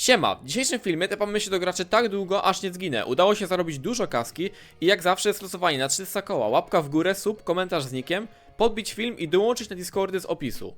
Siema, w dzisiejszym filmie tepamy się do graczy tak długo, aż nie zginę. Udało się zarobić dużo kaski i jak zawsze jest losowanie na 300 koła. Łapka w górę, sub, komentarz z nikiem, podbić film i dołączyć na Discordy z opisu.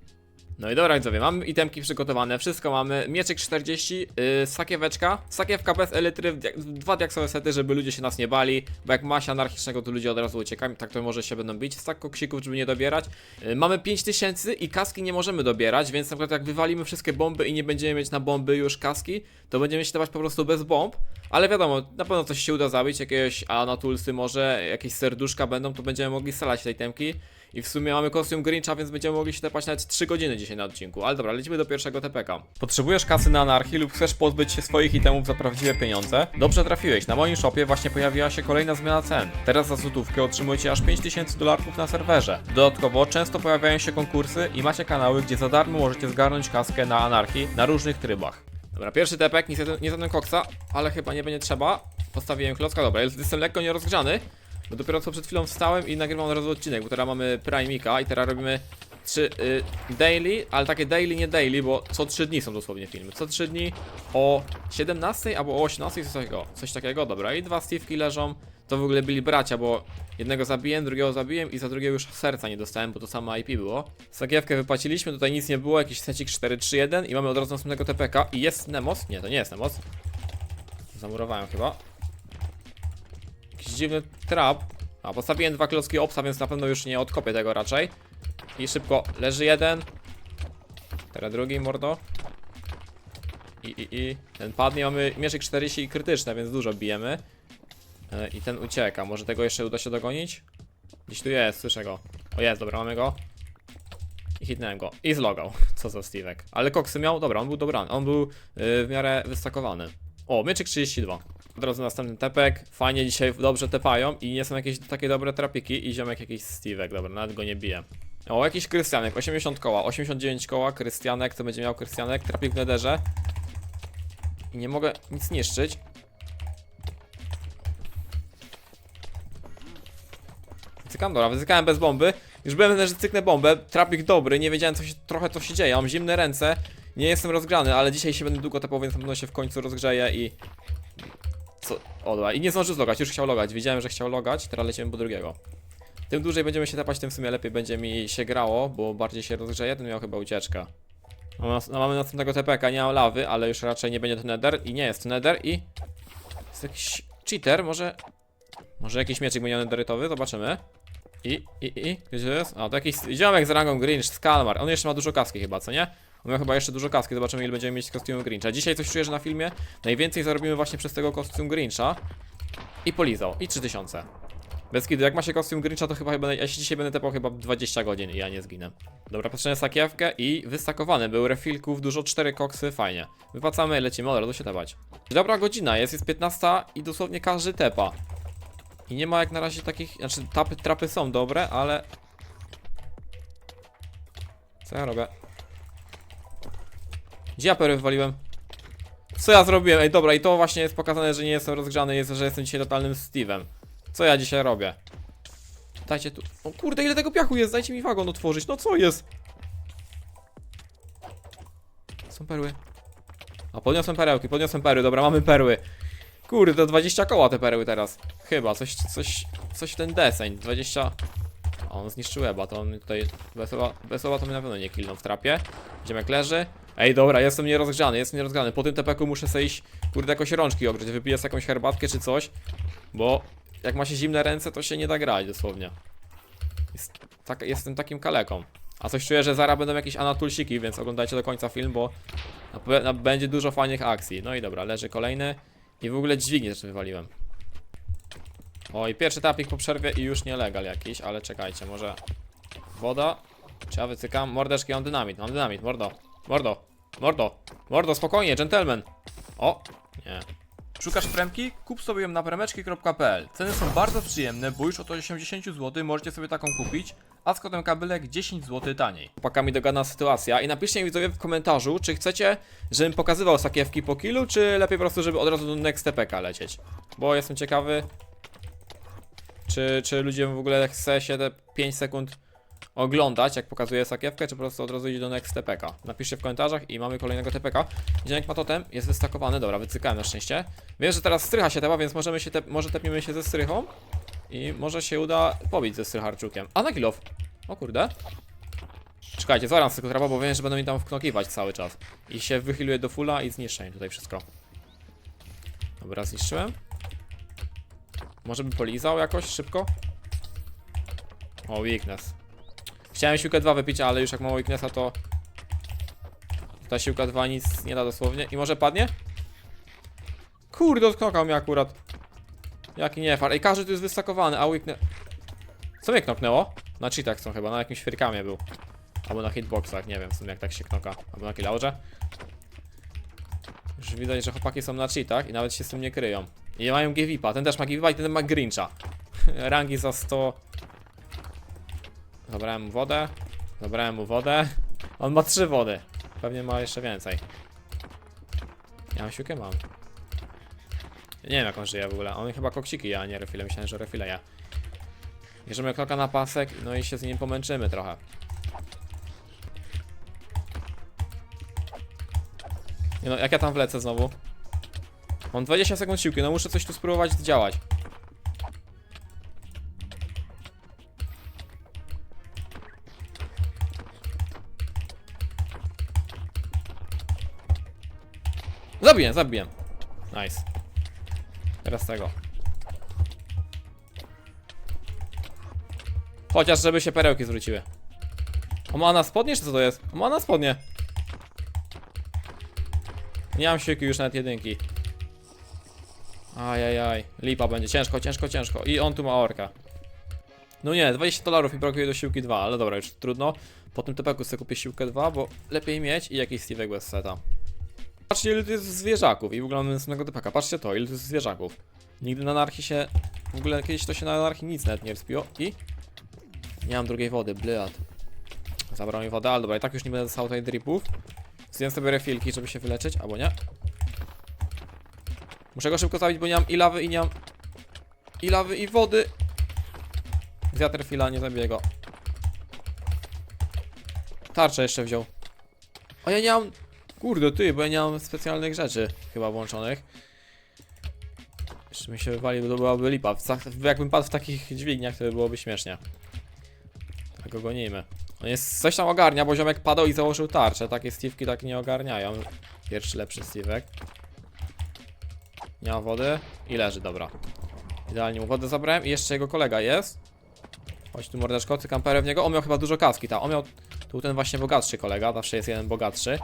No i dobra widzowie, mamy itemki przygotowane, wszystko mamy, mieczyk 40, yy, sakieweczka, sakiewka bez elitry, dwa diaksowe sety, żeby ludzie się nas nie bali, bo jak ma się anarchicznego, to ludzie od razu uciekają, tak to może się będą bić, stak koksików, żeby nie dobierać. Yy, mamy 5000 i kaski nie możemy dobierać, więc na przykład jak wywalimy wszystkie bomby i nie będziemy mieć na bomby już kaski, to będziemy się dawać po prostu bez bomb, ale wiadomo, na pewno coś się uda zabić, jakiegoś anatulsy może, jakieś serduszka będą, to będziemy mogli strzelać tej temki. I w sumie mamy kostium Grincha, więc będziemy mogli się tepać nawet 3 godziny dzisiaj na odcinku. Ale dobra, lecimy do pierwszego TPK. Potrzebujesz kasy na anarchii lub chcesz pozbyć się swoich itemów za prawdziwe pieniądze? Dobrze trafiłeś, na moim shopie właśnie pojawiła się kolejna zmiana cen. Teraz za złotówkę otrzymujecie aż 5000 dolarków na serwerze. Dodatkowo często pojawiają się konkursy i macie kanały, gdzie za darmo możecie zgarnąć kaskę na anarchii na różnych trybach. Dobra, pierwszy tepek, nie żaden koksa, ale chyba nie będzie trzeba. Postawiłem klocka, dobra, jest- jestem lekko nierozgrzany. Bo dopiero co przed chwilą wstałem i nagrywam od razu odcinek, bo teraz mamy Primika i teraz robimy 3 y, daily, ale takie daily nie daily, bo co 3 dni są dosłownie filmy. Co 3 dni o 17 albo o 18 coś takiego, coś takiego, dobra. I dwa Steve'ki leżą, to w ogóle byli bracia, bo jednego zabiłem, drugiego zabiłem i za drugiego już serca nie dostałem, bo to samo IP było. Sakiewkę wypłaciliśmy, tutaj nic nie było, jakiś secik 431 i mamy od razu następnego TPK i jest Nemos, nie to nie jest Nemos. Zamurowałem chyba. Dziwny trap. A postawiłem dwa klocki obsa, więc na pewno już nie odkopię tego raczej. I szybko leży jeden. Teraz drugi mordo. I, i, i. Ten padnie, mamy mieszek 40 i krytyczne, więc dużo bijemy. E, I ten ucieka. Może tego jeszcze uda się dogonić? Gdzieś tu jest, słyszę go. O jest, dobra, mamy go. I hitnąłem go. I zlogał. Co za Steve'ek. Ale koksy miał, dobra, on był dobrany. On był y, w miarę wystakowany. O, mieczyk 32. Od razu następny tepek. Fajnie dzisiaj dobrze tepają i nie są jakieś takie dobre trapiki. I ziomek jakiś Steve'ek, dobra, nawet go nie bije. O, jakiś Krystianek, 80 koła, 89 koła, Krystianek, to będzie miał Krystianek, trapik w nederze. I nie mogę nic niszczyć. Cykam, dobra, wycykałem bez bomby. Już byłem że cyknę bombę. Trapik dobry, nie wiedziałem co się, trochę co się dzieje. Mam zimne ręce. Nie jestem rozgrzany, ale dzisiaj się będę długo tepał, więc na pewno się w końcu rozgrzeję i... Co? O, dobra. I nie zdążył zlogać, już chciał logać. Wiedziałem, że chciał logać, teraz lecimy po drugiego. Tym dłużej będziemy się tepać, tym w sumie lepiej będzie mi się grało, bo bardziej się rozgrzeje, ten miał chyba ucieczkę. No, no, mamy następnego TPK, nie mam lawy, ale już raczej nie będzie to nether i nie jest nether i... Jest jakiś cheater, może... Może jakiś mieczyk będzie netherytowy, zobaczymy. I, i, i, gdzie jest? A, to jakiś ziomek z rangą Grinch, Skalmar. On jeszcze ma dużo kaski chyba, co nie? On chyba jeszcze dużo kaski, zobaczymy ile będziemy mieć z kostiumem Grincha. Dzisiaj coś czuję, że na filmie najwięcej zarobimy właśnie przez tego kostium Grincha. I polizał, i 3000. Bez kiedy, jak ma się kostium Grincha, to chyba, chyba ja się dzisiaj będę tepał chyba 20 godzin i ja nie zginę. Dobra, patrzę sakiewkę i wystakowany był refilków, dużo 4 koksy, fajnie. Wypłacamy, lecimy, od razu się tepać. Dobra godzina jest, jest 15 i dosłownie każdy tepa. I nie ma jak na razie takich, znaczy tapy, trapy są dobre, ale... Co ja robię? Gdzie ja perły wywaliłem? Co ja zrobiłem? Ej, dobra, i to właśnie jest pokazane, że nie jestem rozgrzany, jest, że jestem dzisiaj totalnym Steve'em. Co ja dzisiaj robię? Dajcie tu... O kurde, ile tego piachu jest? Dajcie mi wagon otworzyć, no co jest? Są perły. A, podniosłem perełki, podniosłem perły, dobra, mamy perły. Kurde, to 20 koła te perły teraz. Chyba, coś, coś, coś w ten deseń. 20... O, on zniszczył Eba, to on tutaj... Wesoła, wesoła to mnie na pewno nie kilnął w trapie. Ziemek leży. Ej, dobra, jestem nierozgrzany, jestem nierozgrzany. Po tym tepeku muszę sobie iść, kurde, jakoś rączki ogrzeć. Wypiję sobie jakąś herbatkę czy coś. Bo jak ma się zimne ręce, to się nie da grać dosłownie. Jest, tak, jestem takim kaleką. A coś czuję, że zaraz będą jakieś anatulsiki, więc oglądajcie do końca film, bo na, na, będzie dużo fajnych akcji. No i dobra, leży kolejny. I w ogóle dźwignię też wywaliłem. O, i pierwszy tapik po przerwie i już nielegal jakiś, ale czekajcie, może... Woda? Czy ja wycykam? Mordeczki, mam dynamit, mam dynamit, mordo. Mordo, mordo, mordo, spokojnie, gentleman. O, nie. Szukasz premki? Kup sobie ją na premeczki.pl. Ceny są bardzo przyjemne, bo już od 80 zł możecie sobie taką kupić, a z kodem kabelek 10 zł taniej. Chłopakami dogana sytuacja i napiszcie mi widzowie w komentarzu, czy chcecie, żebym pokazywał sakiewki po kilu, czy lepiej po prostu, żeby od razu do Next TPK lecieć. Bo jestem ciekawy, czy, czy ludzie w ogóle chce się te 5 sekund oglądać, jak pokazuję sakiewkę, czy po prostu od razu iść do next TPK. Napiszcie w komentarzach i mamy kolejnego TPK. Dzienek ma totem, jest wystakowany, dobra, wycykałem na szczęście. Wiem, że teraz strycha się tepa, więc możemy się tep może tepniemy się ze strychą i może się uda pobić ze strycharczukiem. A na kilof. O kurde. Czekajcie, zaraz tego trapa, bo wiem, że będą mi tam wknokiwać cały czas. I się wychyluję do fulla i zniszczę im tutaj wszystko. Dobra, zniszczyłem. Może by polizał jakoś szybko? O, weakness. Chciałem siłkę 2 wypić, ale już jak mam weaknessa, to ta siłka 2 nic nie da dosłownie. I może padnie? Kurde, odknokał mnie akurat. Jaki nie far. Ej, każdy tu jest wystakowany, a weakness... Co mnie knoknęło? Na cheatach są chyba, na jakimś firkamie był. Albo na hitboxach, nie wiem w sumie jak tak się knoka. Albo na killaurze. Już widać, że chłopaki są na cheatach i nawet się z tym nie kryją. I mają GVP, ten też ma GVP i ten ma Grincha. Rangi za 100. Zabrałem mu wodę. Zabrałem mu wodę. On ma trzy wody. Pewnie ma jeszcze więcej. Ja mam siłkę? Mam. Nie wiem jak on żyje w ogóle. On chyba koksiki ja, a nie refile. Myślałem, że refile ja. Bierzemy kroka na pasek, no i się z nim pomęczymy trochę. Nie no, jak ja tam wlecę znowu? Mam 20 sekund siłki, no muszę coś tu spróbować działać. Zabiję, zabiję. Nice. Teraz tego. Chociaż, żeby się perełki zwróciły. O, ma na spodnie, czy co to jest? O, ma na spodnie. Nie mam siłki już nawet jedynki. Ajajaj, lipa będzie, ciężko, ciężko, ciężko. I on tu ma orka. No nie, 20 dolarów mi brakuje do siłki 2, ale dobra, już trudno. Po tym tepeku sobie kupię siłkę 2, bo lepiej mieć i jakiś Steve'ek bez seta. Patrzcie ile tu jest zwierzaków i w ogóle mamy następnego tepeka. Patrzcie to, ile tu jest zwierzaków. Nigdy na anarchii się... W ogóle kiedyś to się na anarchii nic nawet nie wspiło i... Nie mam drugiej wody, blyat. Zabrał mi wodę, ale dobra, i tak już nie będę dostał tutaj dripów. Zjem sobie refilki, żeby się wyleczyć, albo nie. Muszę go szybko zabić, bo nie mam i lawy i nie mam... I lawy i wody. Zjadł refila, nie zabiję go. Tarczę jeszcze wziął. A ja nie mam... Kurde ty, bo ja nie mam specjalnych rzeczy chyba włączonych. Jeszcze mi się wywalił, to byłaby lipa. Jakbym padł w takich dźwigniach, to by byłoby śmiesznie. Tak go gonimy. On jest, coś tam ogarnia, bo ziomek padał i założył tarczę. Takie Steve'ki tak nie ogarniają. Pierwszy lepszy Steve'ek. Nie ma wody i leży, dobra. Idealnie mu wodę zabrałem i jeszcze jego kolega jest. Chodź tu mordeczko, ty kamperem w niego. On miał chyba dużo kaski, ta. On miał tu ten właśnie bogatszy kolega, zawsze jest jeden bogatszy.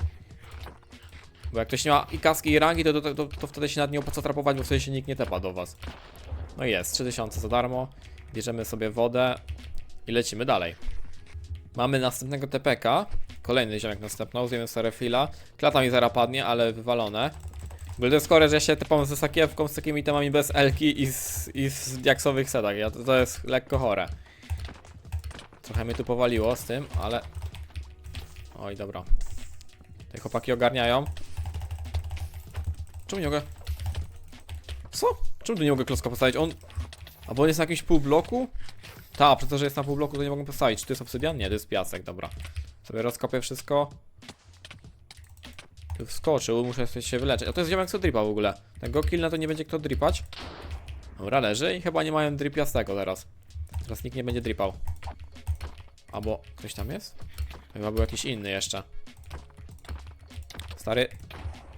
Bo jak ktoś nie ma i kaski i rangi, to, to, to, to wtedy się nad nie opłaca trapować, bo wtedy się nikt nie tepa do was. No i jest, 3000 za darmo. Bierzemy sobie wodę i lecimy dalej. Mamy następnego TPK. Kolejny ziomek następną, zjemy sobie refila. Klata mi zaraz padnie, ale wywalone. Ogóle to jest chore, że ja się tepam ze sakiewką, z takimi temami bez Elki i z, i z diaksowych setach. Ja, to, to jest lekko chore. Trochę mnie tu powaliło z tym, ale... Oj, dobra. Te chłopaki ogarniają. Czemu nie mogę? Co? Czemu tu nie mogę klocka postawić? On... Albo on jest na jakimś półbloku? Ta, przez to, że jest na półbloku, to nie mogę postawić. Czy to jest obsydian? Nie, to jest piasek, dobra. Sobie rozkopię wszystko. Tu wskoczył, muszę się wyleczyć. A to jest ziomek co dripa w ogóle. Tego killna to nie będzie kto dripać. Dobra, leży i chyba nie mają dripiastego teraz. Teraz nikt nie będzie dripał. Albo ktoś tam jest? Chyba był jakiś inny jeszcze. Stary.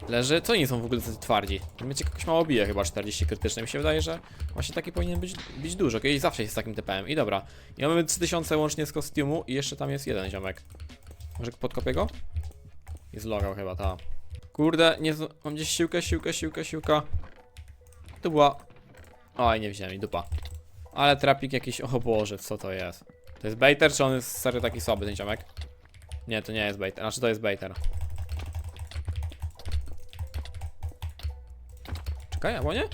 Leży? Co oni są w ogóle tacy twardzi? To mnie jakoś mało bije chyba 40 krytyczne. Mi się wydaje, że właśnie taki powinien być, być dużo. Kiedyś zawsze jest z takim TPM. I dobra. I mamy 3000 łącznie z kostiumu i jeszcze tam jest jeden ziomek. Może podkopię go? Jest logał chyba, ta. Kurde, nie mam gdzieś siłkę, siłkę, siłkę, siłka. Tu była... Oj, nie wziąłem i dupa. Ale trapik jakiś, o Boże, co to jest? To jest baiter, czy on jest serio taki słaby, ten ziomek? Nie, to nie jest baiter, znaczy to jest baiter. Czekaj, albo nie?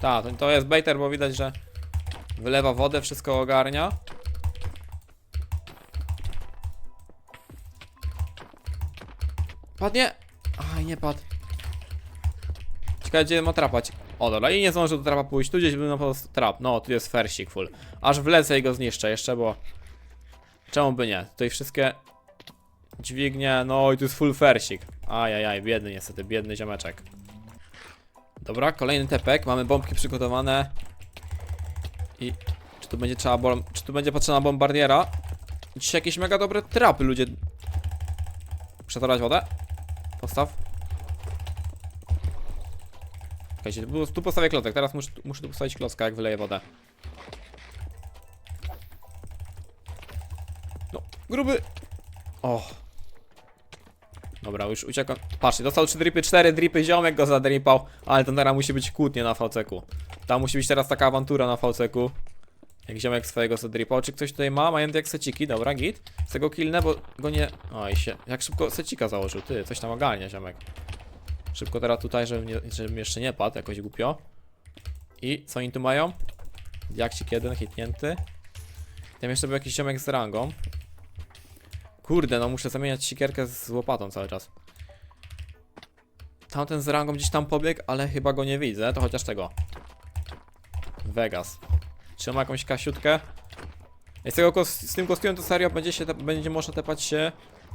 Tak, to, jest baiter, bo widać, że wylewa wodę, wszystko ogarnia. Padnie? Aj, nie padł. Ciekawe, gdzie ma trapać. O, dobra, i nie zdążę do trapa pójść. Tu gdzieś no po prostu trap. No, tu jest fersik full. Aż wlecę i go zniszczę jeszcze, bo... Czemu by nie? Tutaj wszystkie... Dźwignie, no i tu jest full fersik. Ajajaj, biedny niestety, biedny ziomeczek. Dobra, kolejny tepek. Mamy bombki przygotowane. I... Czy tu będzie trzeba bom... Czy tu będzie potrzebna bombardiera? Dzisiaj jakieś mega dobre trapy, ludzie. Przetorać wodę? Postaw. Czekajcie, tu postawię klocek, teraz muszę, muszę tu postawić klocka, jak wyleję wodę. No, gruby. O. Dobra, już uciekam. Patrzcie, dostał 3 dripy, 4 dripy, ziomek go zadripał, ale to teraz musi być kłótnie na VC-ku. Tam musi być teraz taka awantura na VC-ku. Jak ziomek swojego zadripał. Czy ktoś tutaj ma? Mają jak seciki, dobra, git. Z tego killnę, bo go nie... Oj się, jak szybko secika założył, ty, coś tam ogarnia ziomek. Szybko teraz tutaj, żebym, nie, żebym jeszcze nie padł, jakoś głupio. I co oni tu mają? Diakcik jeden, hitnięty. Tam jeszcze był jakiś ziomek z rangą. Kurde, no muszę zamieniać sikierkę z łopatą cały czas. Tamten z rangą gdzieś tam pobiegł, ale chyba go nie widzę, to chociaż tego. Vegas. Czy ma jakąś kasiutkę? Z, tego z tym kostiumem to serio będzie, się będzie można tepać się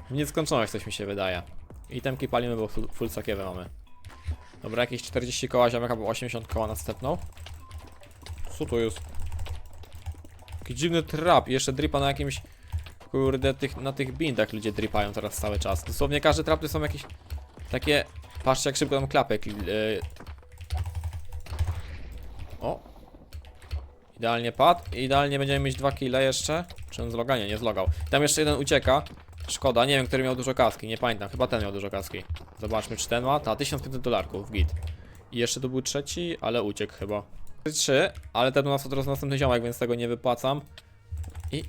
w nieskończoność, coś mi się wydaje. I temki palimy, bo full, full mamy. Dobra, jakieś 40 koła ziomek albo 80 koła następną. Co to jest? Jaki dziwny trap jeszcze dripa na jakimś... Kurde, tych, na tych bindach ludzie dripają teraz cały czas. Dosłownie każdy trap to są jakieś takie... Patrzcie jak szybko tam klapek. Yy... O, Idealnie padł. Idealnie będziemy mieć dwa kile jeszcze. Czy on zloga? Nie, nie zlogał. Tam jeszcze jeden ucieka. Szkoda, nie wiem, który miał dużo kaski, nie pamiętam. Chyba ten miał dużo kaski. Zobaczmy, czy ten ma. Ta, 1500 dolarków, git. I jeszcze tu był trzeci, ale uciekł chyba. Trzy, ale ten u nas od razu następny ziomek, więc tego nie wypłacam. I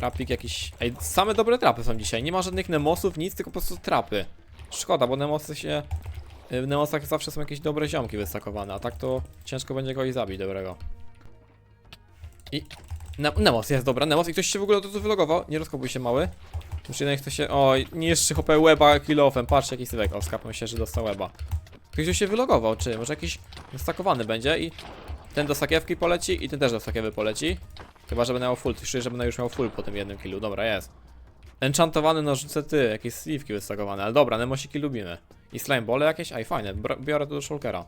trapik jakiś... Ej, same dobre trapy są dzisiaj. Nie ma żadnych nemosów, nic, tylko po prostu trapy. Szkoda, bo nemosy się... W nemosach zawsze są jakieś dobre ziomki wystakowane, a tak to ciężko będzie go i zabić dobrego. I... Ne Nemos jest dobra, Nemos i ktoś się w ogóle od razu wylogował, nie rozkopuj się mały. Już jeden chce się, oj, niższy hopę łeba kilofem, patrz jaki sylwek, o skapnął się, że dostał łeba. Ktoś tu się wylogował, czy może jakiś stakowany będzie i ten do sakiewki poleci i ten też do sakiewy poleci. Chyba, żeby miał full, czuję, żeby już miał full po tym jednym killu, dobra, jest. Enchantowany nożyce ty, jakieś sliwki wystakowane, ale dobra, Nemosiki lubimy. I slime bole jakieś? Aj, fajne, biorę to do shulkera.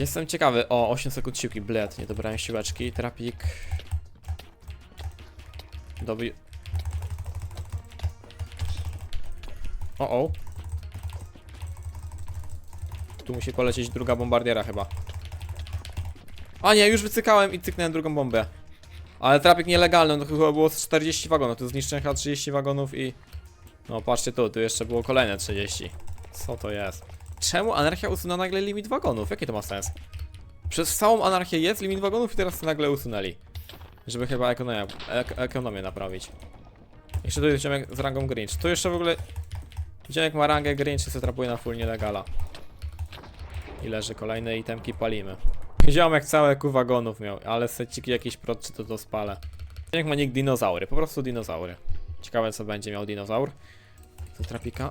Jestem ciekawy. O, 8 sekund siłki, bled, nie dobrałem siłeczki. Trapik. Dobi... O, o. Tu musi polecieć druga bombardiera chyba. A nie, już wycykałem i cyknąłem drugą bombę. Ale trapik nielegalny, no to chyba było z 40 wagonów, tu zniszczyłem chyba 30 wagonów i... No patrzcie tu, tu jeszcze było kolejne 30. Co to jest? Czemu anarchia usunęła nagle limit wagonów? Jaki to ma sens? Przez całą anarchię jest limit wagonów i teraz nagle usunęli. Żeby chyba ekonomię, ek ekonomię naprawić. Jeszcze tu jest ziomek z rangą Grinch. Tu jeszcze w ogóle... Ziomek ma rangę Grinch i se trapuje na full nielegala. I leży kolejne itemki palimy. Ziomek całe ku wagonów miał, ale seciki jakiś prot czy to to spalę. Ziomek ma nick dinozaury, po prostu dinozaury. Ciekawe co będzie miał dinozaur. To trapika.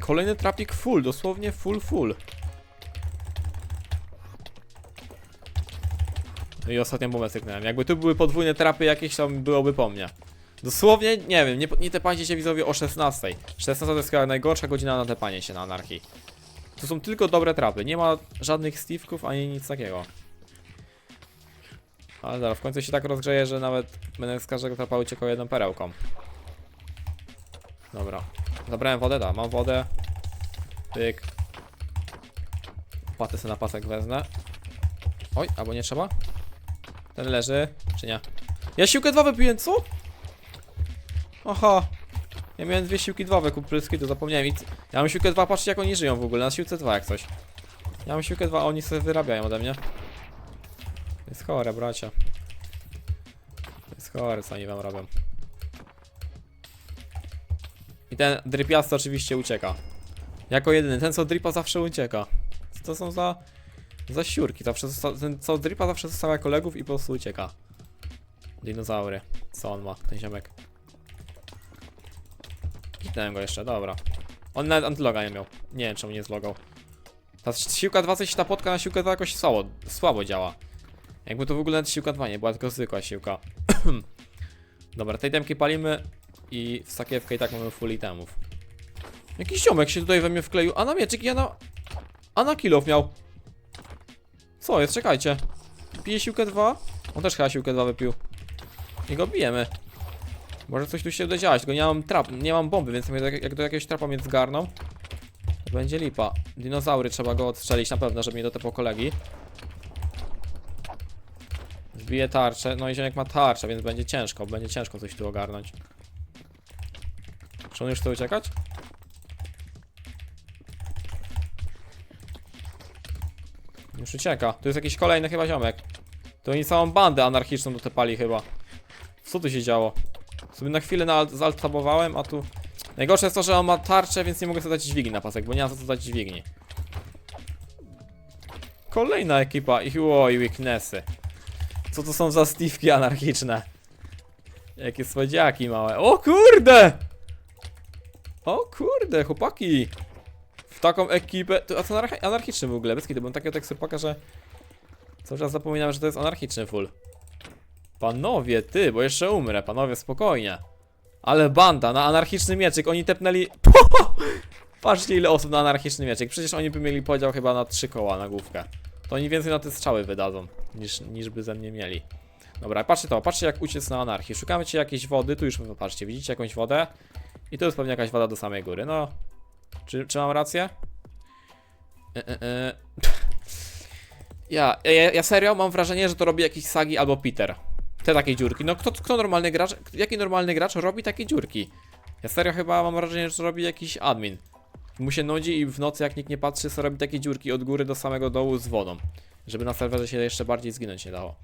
Kolejny trapik full, dosłownie full full. No i ostatnią bombę syknąłem. Jakby tu były podwójne trapy jakieś, to byłoby po mnie. Dosłownie, nie wiem, nie, nie tepajcie się widzowie o 16. 16 to jest chyba najgorsza godzina na tepanie się na anarchii. To są tylko dobre trapy, nie ma żadnych Steve'ków ani nic takiego. Ale dobra, w końcu się tak rozgrzeje, że nawet będę z każdego trapa uciekał jedną perełką. Dobra. Zabrałem wodę, da, mam wodę. Pyk. Patę sobie na pasek wezmę. Oj, albo nie trzeba? Ten leży, czy nie? Ja siłkę 2 wypiłem, co? Aha. Ja miałem dwie siłki 2 wykupić, to zapomniałem. I ja mam siłkę 2, patrzcie jak oni żyją w ogóle, na siłce 2 jak coś. Ja mam siłkę 2, a oni sobie wyrabiają ode mnie. Jest chore, bracia. Jest chore, co oni wam robią. I ten drypiasty oczywiście ucieka. Jako jedyny. Ten co dripa zawsze ucieka. Co to są za... Za siurki. Zawsze. Ten co dripa zawsze zostawia kolegów i po prostu ucieka. Dinozaury. Co on ma, ten ziomek? Kitnąłem go jeszcze, dobra. On nawet antyloga nie miał. Nie wiem czemu nie zlogał. Ta siłka 2 coś ta potka na siłkę 2 jakoś słabo, słabo działa. Jakby to w ogóle nawet siłka 2 nie była, tylko zwykła siłka. Dobra, tej demki palimy i w sakiewkę i tak mamy full itemów. Jakiś ziomek się tutaj we mnie wkleił, a na mieczyk ja na... A na kilof miał. Co jest? Czekajcie. Pije siłkę 2? On też chyba siłkę 2 wypił. I go bijemy. Może coś tu się uda działać, tylko nie mam trap, nie mam bomby, więc jak, do jakiegoś trapa mnie zgarną, to będzie lipa. Dinozaury trzeba go odstrzelić na pewno, żeby nie dotepał kolegi. Zbije tarczę, no i ziomek ma tarczę, więc będzie ciężko, będzie ciężko coś tu ogarnąć. Czy on już chce uciekać? Już ucieka. Tu jest jakiś kolejny chyba ziomek. To oni całą bandę anarchiczną dotepali chyba. Co tu się działo? Sobie na chwilę zaltabowałem, a tu... Najgorsze jest to, że on ma tarczę, więc nie mogę sobie dać dźwigni na pasek, bo nie ma co dać dźwigni. Kolejna ekipa i oj, weaknessy. Co to są za Steve'ki anarchiczne? Jakie słodziaki małe. O kurde! O kurde, chłopaki! W taką ekipę... A to anarch anarchiczny w ogóle, bez kiedy, bo takiego teksturpaka, że... Cały czas zapominam, że to jest anarchiczny full. Panowie, ty, bo jeszcze umrę, panowie, spokojnie. Ale banda, na anarchiczny mieczyk, oni tepnęli... Patrzcie ile osób na anarchiczny mieczyk, przecież oni by mieli podział chyba na trzy koła na główkę. To oni więcej na te strzały wydadzą, niż, niż by ze mnie mieli. Dobra, patrzcie to, patrzcie jak uciec na anarchię. Szukamy ci jakiejś wody, tu już patrzcie, widzicie jakąś wodę? I tu jest pewnie jakaś woda do samej góry, no. Czy, czy mam rację? E, e, e. Ja, ja, ja serio mam wrażenie, że to robi jakiś Sagi albo Peter. Te takie dziurki. No kto, kto normalny gracz, jaki normalny gracz robi takie dziurki? Ja serio chyba mam wrażenie, że to robi jakiś admin. Mu się nudzi i w nocy jak nikt nie patrzy, co robi takie dziurki od góry do samego dołu z wodą. Żeby na serwerze się jeszcze bardziej zginąć nie dało.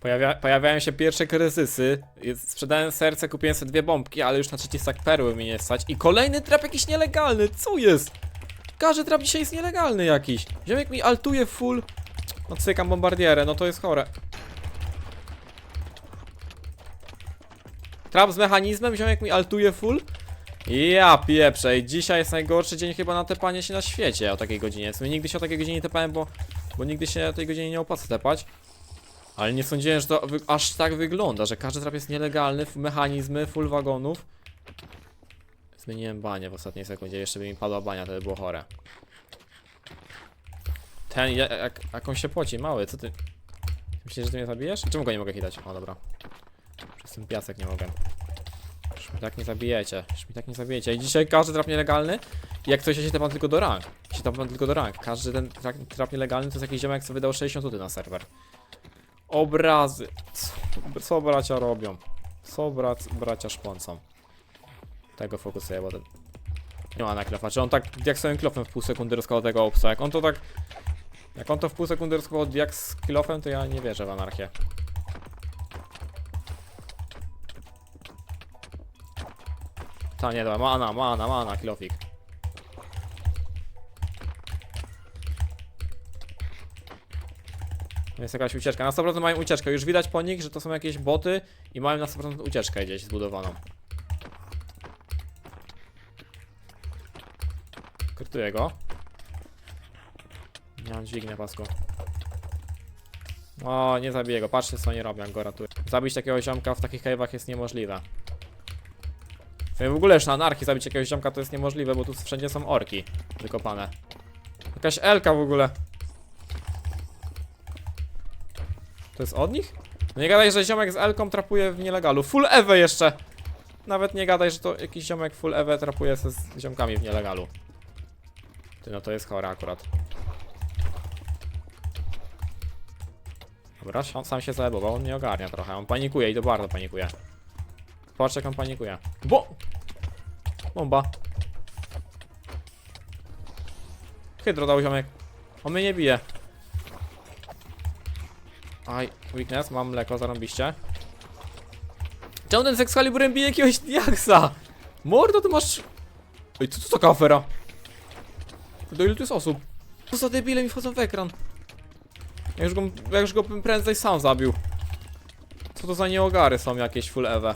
Pojawia, pojawiają się pierwsze kryzysy. Sprzedałem serce, kupiłem sobie dwie bombki, ale już na trzeci stak perły mi nie stać. I kolejny trap jakiś nielegalny, co jest? Każdy trap dzisiaj jest nielegalny jakiś. Ziomek mi altuje full. No cykam bombardierę, no to jest chore. Trap z mechanizmem, ziomek mi altuje full. Ja pieprzę, i dzisiaj jest najgorszy dzień chyba na tepanie się na świecie o takiej godzinie. W sumie nigdy się o takiej godzinie nie tepałem, bo, bo nigdy się o tej godzinie nie opłaca tepać. Ale nie sądziłem, że to aż tak wygląda, że każdy trap jest nielegalny, mechanizmy, full wagonów. Zmieniłem banię w ostatniej sekundzie, jeszcze by mi padła bania, to by było chore. Ten, ja- jak, jak on się poci, mały, co ty... Myślisz, że ty mnie zabijesz? Czemu go nie mogę hitać? O, dobra. Przez ten piasek nie mogę. Już mi tak nie zabijecie, już mi tak nie zabijecie. I dzisiaj każdy trap nielegalny, jak coś ja się tepam tylko do rank. Się tepam tylko do rank. Każdy ten trap, trap nielegalny to jest jakiś ziomek, co wydał 60 tuty na serwer. Obrazy. Co, co bracia robią? Co brac, bracia szpącą? Tego fokusuję, bo ten... Nie ma na klofa. Czy on tak jak swoim klofem w pół sekundy rozkładał tego obsa? Jak on to tak... Jak on to w pół sekundy rozkładał jak z klofem, to ja nie wierzę w anarchię. Ta, nie, dobra, mana, mana, mana, kilofik. Jest jakaś ucieczka. Na 100% mają ucieczkę. Już widać po nich, że to są jakieś boty i mają na 100% ucieczkę gdzieś zbudowaną. Krytuję go. Nie mam dźwigni na pasku. O, nie zabiję go. Patrzcie co oni robią, jak go ratuję. Zabić takiego ziomka w takich cave'ach jest niemożliwe. W ogóle już na anarchii zabić jakiegoś ziomka to jest niemożliwe, bo tu wszędzie są orki wykopane. Jakaś elka w ogóle. To jest od nich? No nie gadaj, że ziomek z elką trapuje w nielegalu. Full Ewe jeszcze! Nawet nie gadaj, że to jakiś ziomek full Ewe trapuje se z ziomkami w nielegalu. Ty, no to jest chore akurat. Dobra, sam- się zaebował, on nie ogarnia trochę. On panikuje i to bardzo panikuje. Patrz jak on panikuje. Bo! Bomba. Hydro dał ziomek. On mnie nie bije. Aj, weakness, mam mleko, zarąbiście. Czemu ten z Excaliburem bije jakiegoś diaksa? Mordo, ty masz... Ej, co to taka afera? Do ilu tu jest osób? Co za debile mi wchodzą w ekran? Ja już go, ja już go bym prędzej sam zabił. Co to za nieogary są jakieś full ewe?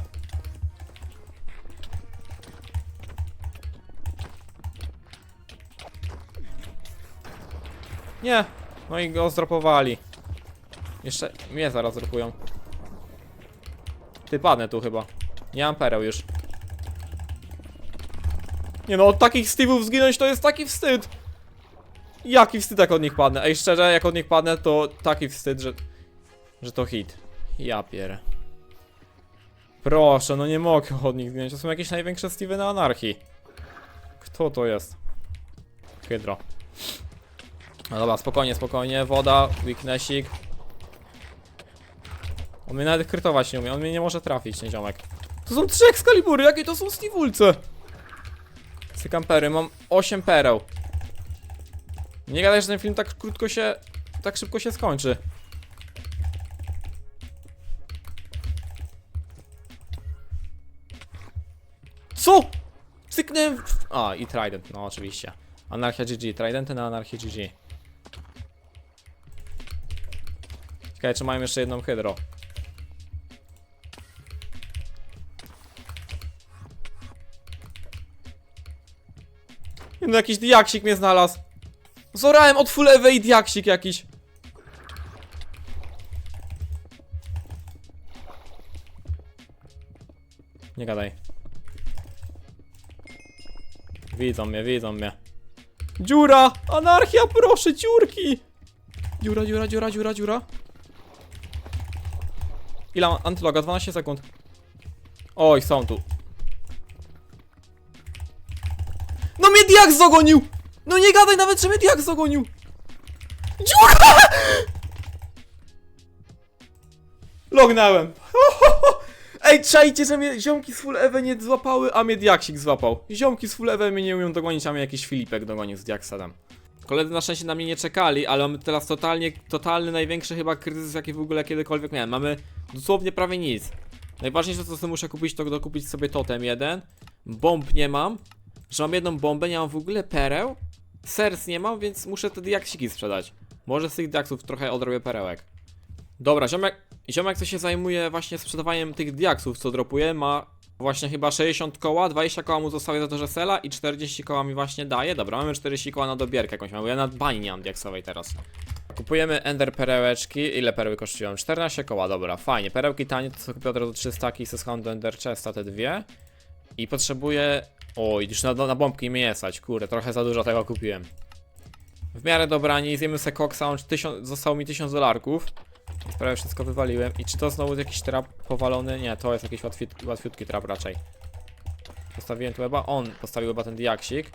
Nie! No i go zdropowali. Jeszcze mnie zaraz dropują. Ty padnę tu chyba. Nie mam pereł już. Nie no, od takich Steve'ów zginąć to jest taki wstyd. Jaki wstyd jak od nich padnę. Ej, szczerze, jak od nich padnę to taki wstyd, że... Że to hit. Ja pier. Proszę, no nie mogę od nich zginąć. To są jakieś największe Steve'y na anarchii. Kto to jest? Hydro. No dobra, spokojnie, spokojnie. Woda, weaknessik. On mnie nawet krytować nie umie, on mnie nie może trafić, nie ziomek. To są trzy Excalibury, jakie to są Steve'ulce? Cykampery, mam 8 pereł. Nie gadaj, że ten film tak krótko się, tak szybko się skończy. Co? Cyknąłem w... A, i Trident, no oczywiście. Anarchia GG, Tridenty na Anarchii GG. Ciekawe, czy mają jeszcze jedną hydro. No jakiś diaksik mnie znalazł. Zorałem od full i diaksik jakiś. Nie gadaj. Widzą mnie, widzą mnie. Dziura! Anarchia, proszę, dziurki! Dziura, dziura, dziura, dziura, dziura. Ile mam? Antyloga? 12 sekund. Oj, są tu. No mnie diak zagonił! No nie gadaj nawet, że mnie diak zagonił! Dziura! Lognąłem. Ej, czajcie, że mnie ziomki z full Ewe nie złapały, a mnie diaksik złapał. Ziomki z full Ewe mnie nie umią dogonić, a mnie jakiś Filipek dogonił z diaksadem. Koledzy na szczęście na mnie nie czekali, ale mamy teraz totalnie, totalny, największy chyba kryzys, jaki w ogóle kiedykolwiek miałem. Mamy dosłownie prawie nic. Najważniejsze co sobie muszę kupić, to dokupić sobie totem jeden. Bomb nie mam. Że mam jedną bombę, nie mam w ogóle pereł. Serc nie mam, więc muszę te diaksiki sprzedać. Może z tych diaksów trochę odrobię perełek. Dobra, ziomek, ziomek co się zajmuje właśnie sprzedawaniem tych diaksów, co dropuje, ma właśnie chyba 60 koła, 20 koła mu zostaje za to, że sela i 40 koła mi właśnie daje. Dobra, mamy 40 koła na dobierkę jakąś, bo ja na bani nie mam diaksowej teraz. Kupujemy ender perełeczki, ile pereły kosztują? 14 koła, dobra, fajnie, perełki tanie, to sobie kupię od razu 300 i ze do ender chesta te dwie. I potrzebuję, oj, już na, na bombki mnie kurde, trochę za dużo tego kupiłem. W miarę dobrani, zjemy se koksa, on 1000, zostało mi 1000 dolarków. Prawie wszystko wywaliłem. I czy to znowu jakiś trap powalony? Nie, to jest jakiś łatwiut, łatwiutki trap raczej. Postawiłem tu chyba, on postawił chyba ten diaksik.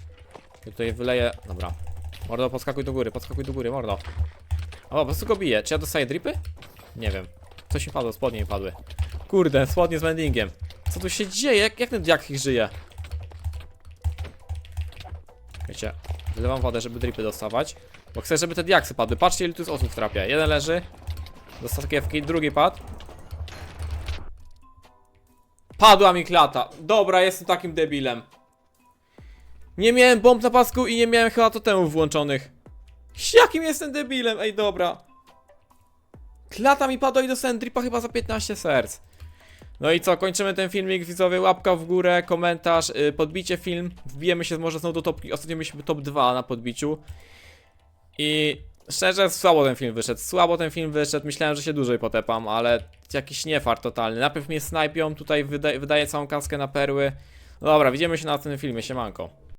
I tutaj wyleję, dobra. Mordo, podskakuj do góry, podskakuj do góry, mordo. O, po prostu go bije. Czy ja dostaję dripy? Nie wiem. Coś mi padło, spodnie mi padły. Kurde, spodnie z mendingiem. Co tu się dzieje? Jak, jak ten diaksik żyje? Wiecie, wylewam wodę, żeby dripy dostawać. Bo chcę, żeby te diaksy padły. Patrzcie, ile tu jest osób w trapie. Jeden leży. Dostał sakiewki, drugi padł. Padła mi klata. Dobra, jestem takim debilem. Nie miałem bomb na pasku i nie miałem chyba totemów włączonych. Jakim jestem debilem? Ej, dobra. Klata mi padła i dostałem dripa chyba za 15 serc. No i co, kończymy ten filmik, widzowie, łapka w górę, komentarz, yy, podbicie film, wbijemy się może znowu do topki, ostatnio mieliśmy top 2 na podbiciu. I szczerze, słabo ten film wyszedł, słabo ten film wyszedł, myślałem, że się dłużej potepam, ale jakiś niefart totalny. Najpierw mnie snajpią, tutaj wyda wydaję całą kaskę na perły. No dobra, widzimy się na tym filmie, siemanko.